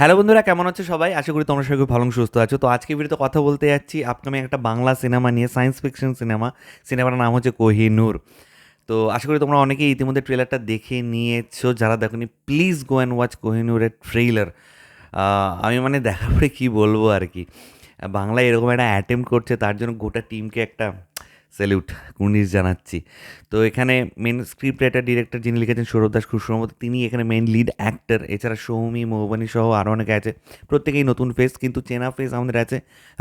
Hello বন্ধুরা, কেমন আছো সবাই? আশা করি তোমরা সবাই ভালো সুস্থ আছো। তো আজকে ভিডিওতে কথা বলতে যাচ্ছি আপকামিং একটা বাংলা সিনেমা নিয়ে সায়েন্স ফিকশন সিনেমা সিনেমার নাম হচ্ছে কোহিনূর। তো আশা করি তোমরা অনেকেই ইতিমধ্যে ট্রেলারটা দেখে নিয়েছো। যারা দেখোনি প্লিজ গো অ্যান্ড ওয়াচ কোহিনূরের ট্রেলার আমি মানে দেখার পরে কী বলব আর কি। বাংলায় এরকম একটা অ্যাটেম্প করছে, তার জন্য গোটা টিমকে একটা স্যালিউট, কুর্নিশ জানাচ্ছি। তো এখানে মেন স্ক্রিপ্ট রাইটার ডিরেক্টর যিনি লিখেছেন সৌরভ দাস খুব সম্ভবত তিনি এখানে মেন লিড অ্যাক্টর এছাড়া সৌমি মৌবানি সহ আরও অনেকে আছে। প্রত্যেকেই নতুন ফেস কিন্তু চেনা ফেস আমাদের আছে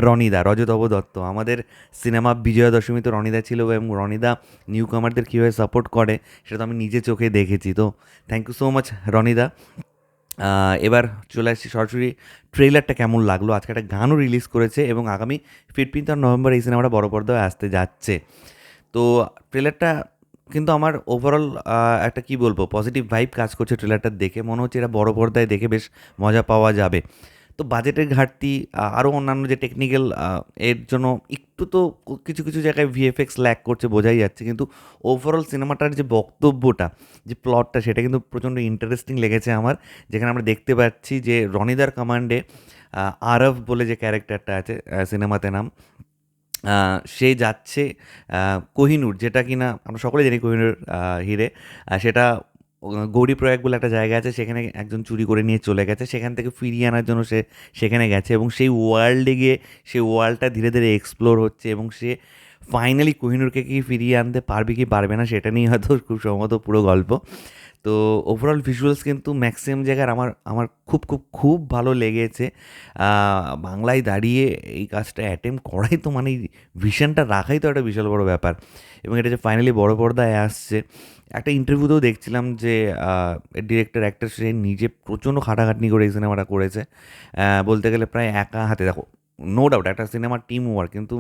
রনিদা রজতব দত্ত। আমাদের সিনেমা বিজয়া দশমী তো রনিদা ছিল এবং রনিদা নিউ কামারদের কীভাবে সাপোর্ট করে, সেটা তো আমি নিজে চোখে দেখেছি। তো থ্যাংক ইউ সো মাচ রনিদা। এবার চলে আসছি সরাসরি ট্রেলারটা কেমন লাগল? আজকে একটা গানও রিলিজ করেছে এবং আগামী ফিফটিন্থ আর নভেম্বর এই সিনেমাটা বড় পর্দায় আসতে যাচ্ছে। তো ট্রেলারটা কিন্তু আমার ওভারঅল একটা কি বলব পজিটিভ ভাইব কাজ করছে ট্রেলারটা দেখে। মনে হচ্ছে এটা বড় পর্দায় দেখে বেশ মজা পাওয়া যাবে। তো বাজেটের ঘাটতি আরও অন্যান্য যে টেকনিক্যাল এর জন্য একটু তো কিছু কিছু জায়গায় ভিএফএক্স ল্যাক করছে বোঝাই যাচ্ছে। কিন্তু ওভারঅল সিনেমাটার যে বক্তব্যটা, যে প্লটটা সেটা কিন্তু প্রচণ্ড ইন্টারেস্টিং লেগেছে আমার। যেখানে আমরা দেখতে পাচ্ছি যে রনিদার কমান্ডে আরব বলে যে ক্যারেক্টারটা আছে সিনেমাতে নাম সে যাচ্ছে কোহিনূর, যেটা কিনা আমরা সকলে জানি কোহিনূর হিরে। সেটা গৌরীপ্রয়াগ বলে একটা জায়গা আছে, সেখানে একজন চুরি করে নিয়ে চলে গেছে। সেখান থেকে ফিরিয়ে আনার জন্য সে সেখানে গেছে এবং সেই ওয়ার্ল্ডে গিয়ে সেই ওয়ার্ল্ডটা ধীরে ধীরে এক্সপ্লোর হচ্ছে এবং সে ফাইনালি কোহিনূরকে কি ফিরিয়ে আনতে পারবে কি পারবে না, সেটা নিয়ে হয়তো খুব সম্ভবত পুরো গল্প। তো ওভারঅল ভিজুয়ালস কিন্তু ম্যাক্সিমাম জায়গার আমার আমার খুব খুব খুব ভালো লেগেছে। বাংলায় দাঁড়িয়ে এই কাজটা অ্যাটেম্প করাই তো মানে ভিশনটা রাখাই তো একটা বিশাল বড় ব্যাপার। এবং এটা যে ফাইনালি বড় পর্দায় আসছে, একটা ইন্টারভিউতেও দেখছিলাম যে ডিরেক্টর অ্যাক্টর সে নিজে প্রচণ্ড খাটাখাটনি করে এই সিনেমাটা করেছে। বলতে গেলে প্রায় একা হাতে। দেখো নো ডাউট একটা সিনেমার টিম ওয়ার্ক কিন্তু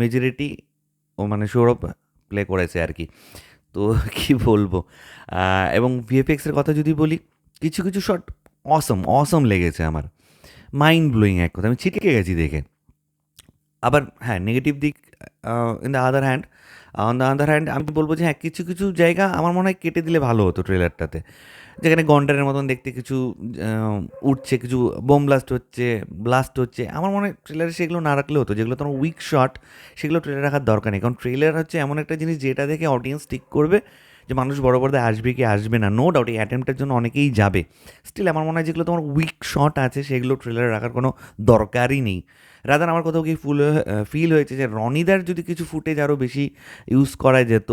মেজরিটি ও মানে সৌরভ প্লে করেছে আর কি। তো কি বলব? এবং ভিএফএক্সের কথা যদি বলি, কিছু কিছু শট অসম অসম লেগেছে আমার। মাইন্ড ব্লোয়িং এক কথা, আমি ছিটকে গেছি দেখে। আবার হ্যাঁ নেগেটিভ দিক in the other hand on the other hand আমি বলব যে হ্যাঁ কিছু কিছু জায়গা আমার মনে হয় কেটে দিলে ভালো হতো ট্রেলারটাতে যেখানে গন্ডারের মতন দেখতে কিছু উঠছে, কিছু বোম ব্লাস্ট হচ্ছে ব্লাস্ট হচ্ছে। আমার মনে হয় ট্রেলারে সেগুলো না রাখলে হতো, যেগুলো তোমার উইক শট সেগুলো ট্রেলার রাখার দরকার নেই। কারণ ট্রেলার হচ্ছে এমন একটা জিনিস যেটা দেখে অডিয়েন্স ঠিক করবে যে মানুষ বড় পর্দায় আসবে কি আসবে না। নো ডাউট এই অ্যাটেম্পটের জন্য অনেকেই যাবে। স্টিল আমার মনে হয় যেগুলো তোমার উইক শট আছে, সেগুলো ট্রেলারে রাখার কোনো দরকারই নেই। রাদার আমার কোথাও কি ফুল ফিল হয়েছে যে রনিদার যদি কিছু ফুটেজ আরও বেশি ইউজ করা যেত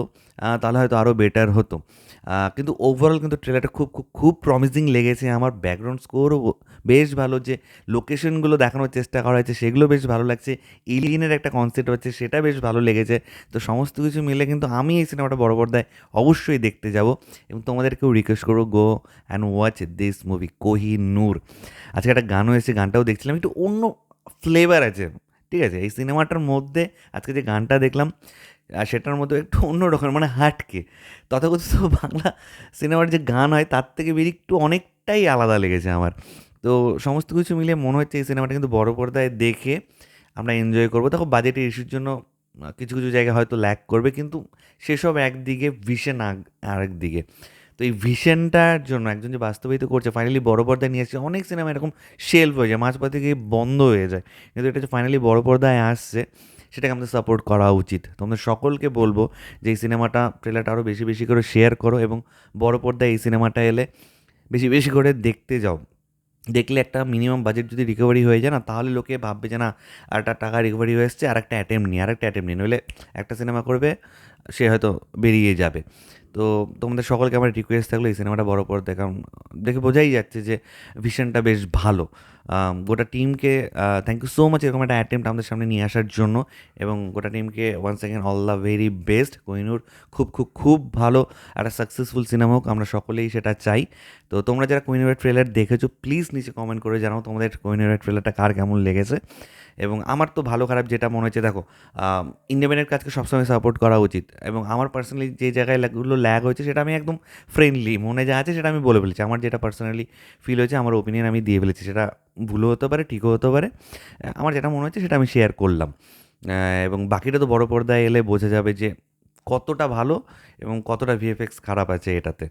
তাহলে হয়তো আরও বেটার হতো। কিন্তু ওভারঅল কিন্তু ট্রেলারটা খুব খুব খুব প্রমিসিং লেগেছে। আমার ব্যাকগ্রাউন্ড স্কোরও বেশ ভালো যে লোকেশনগুলো দেখানোর চেষ্টা করা হয়েছে, সেগুলো বেশ ভালো লাগছে। এলিয়েনের একটা কনসেপ্ট হচ্ছে, সেটা বেশ ভালো লেগেছে। তো সমস্ত কিছু মিলে কিন্তু আমি এই সিনেমাটা বড় পর্দায় অবশ্যই দেখতে যাব এবং তোমাদেরকেও রিকোয়েস্ট করব go and watch this movie Kohinoor আজকে একটা গানও এসে গানটাও দেখছিলাম। একটু অন্য ফ্লেভার আছে। ঠিক আছে? এই সিনেমাটার মধ্যে আজকে যে গানটা দেখলাম আর সেটার মধ্যে একটু অন্য রকম মানে হাটকে। তথাকথিত বাংলা সিনেমার যে গান হয়, তার থেকে বেরিয়ে একটু অনেকটাই আলাদা লেগেছে আমার। তো সমস্ত কিছু মিলিয়ে মনে হচ্ছে এই সিনেমাটা কিন্তু বড় পর্দায় দেখে আমরা এনজয় করব। দেখো বাজেটের ইস্যুর জন্য কিছু কিছু জায়গায় হয়তো ল্যাক করবে, কিন্তু সেসব একদিকে ভিশন আরেক দিকে তো এই ভিশনটার জন্য একজন যে বাস্তবায়িত করছে ফাইনালি বড় পর্দায় নিয়ে আসছে, অনেক সিনেমা এরকম শেলফ হয়ে যায়, মাঝপথে গিয়ে বন্ধ হয়ে যায়। কিন্তু এটা যে ফাইনালি বড় পর্দায় আসছে, সেটাকে আমাদের সাপোর্ট করা উচিত। তোমাদের সকলকে বলব যে এই সিনেমাটা ট্রেলারটা আরও বেশি বেশি করে শেয়ার করো এবং বড় পর্দায় এই সিনেমাটা এলে বেশি বেশি করে দেখতে যাও। দেখলে একটা মিনিমাম বাজেট যদি রিকভারি হয়ে যায় না, তাহলে লোকে ভাববে যে না, আর একটা টাকা রিকভারি হয়ে এসছে আর একটা অ্যাটেম্প নিই আর একটা অ্যাটেম্প নিই নইলে একটা সিনেমা করবে, সে হয়তো বেরিয়ে যাবে। তো তোমাদের সকলকে আমার রিকোয়েস্ট থাকল এই সিনেমাটা বড় পর্দায়, কারণ দেখে বোঝাই যাচ্ছে যে ভিশনটা বেশ ভালো। গোটা টিমকে থ্যাংক ইউ সো মাচ এরকম একটা অ্যাটেম্প আমাদের সামনে নিয়ে আসার জন্য। এবং গোটা টিমকে one second all the very best Kohinoor খুব খুব খুব ভালো একটা সাকসেসফুল সিনেমা হোক, আমরা সকলেই সেটা চাই। তো তোমরা যারা কোহিনুরের ট্রেলার দেখেছ প্লিজ নিচে কমেন্ট করে জানাও তোমাদের কোহিনুরের ট্রেলারটা কার কেমন লেগেছে। এবং আমার তো ভালো খারাপ যেটা মনে হচ্ছে, দেখো ইন্ডিপেন্ডেন্ট কাজকে সবসময় সাপোর্ট করা উচিত। এবং আমার পার্সোনালি যে জায়গায় ল্যাগগুলো ল্যাগ হয়েছে, সেটা আমি একদম ফ্রেন্ডলি মনে যা আছে সেটা আমি বলে ফেলেছি। আমার যেটা পার্সোনালি ফিল হয়েছে, আমার ওপিনিয়ন আমি দিয়ে ফেলেছি, সেটা ভুলও হতে পারে, ঠিকও হতে পারে। আমার যেটা মনে হচ্ছে সেটা আমি শেয়ার করলাম। এবং বাকিটা তো বড় পর্দায় এলে বোঝা যাবে যে কতটা ভালো এবং কতটা ভিএফএক্স খারাপ আছে এটাতে।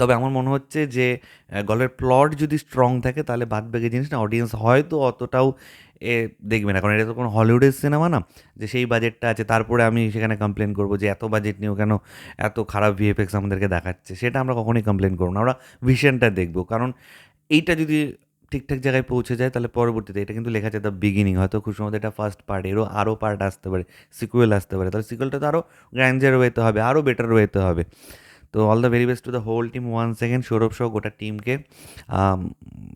তবে আমার মনে হচ্ছে যে গল্পের প্লট যদি স্ট্রং থাকে তাহলে বাদ বাকি জিনিস না অডিয়েন্স হয়তো অতটাও এ দেখবে না। কারণ এটা তো কোনো হলিউডের সিনেমা না, যে সেই বাজেটটা আছে, তারপরে আমি সেখানে কমপ্লেন করব যে এত বাজেট নিয়েও কেন এত খারাপ ভিএফএক্স আমাদেরকে দেখাচ্ছে? সেটা আমরা কখনোই কমপ্লেন করব না, আমরা ভিশনটা দেখব। কারণ এইটা যদি ঠিকঠাক জায়গায় পৌঁছে যায়, তাহলে পরবর্তীতে এটা কিন্তু লেখা আছে দ্য বিগিনিং হয়তো খুব সম্ভবত এটা ফার্স্ট পার্ট এরও আরও পার্ট আসতে পারে সিকুয়েল আসতে পারে। তাহলে সিকুয়েলটা তো আরও গ্র্যান্ডার ওয়েতে হবে, আরও বেটার ওয়েতে হবে। তো all the very best to the whole team one second Sourav সহ গোটা টিমকে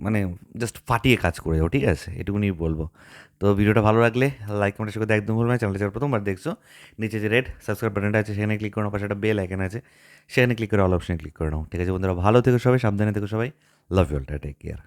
মানে জাস্ট ফাটিয়ে কাজ করে যাও, ঠিক আছে? এটুকুনি বলব। তো ভিডিওটা ভালো লাগলে লাইক কমেন্টের সাথে একদম ভুলবে চ্যানেলটা যারা প্রথমবার দেখছ, নিচে যে রেড সাবস্ক্রাইব বাটনটা আছে, সেখানে ক্লিক করে পাশে একটা বেল আইকন আছে, সেখানে ক্লিক করে অল অপশনে ক্লিক করে নাও। ঠিক আছে বন্ধুরা, ভালো থেকো সবাই, সাবধানে থেকো সবাই love you all take care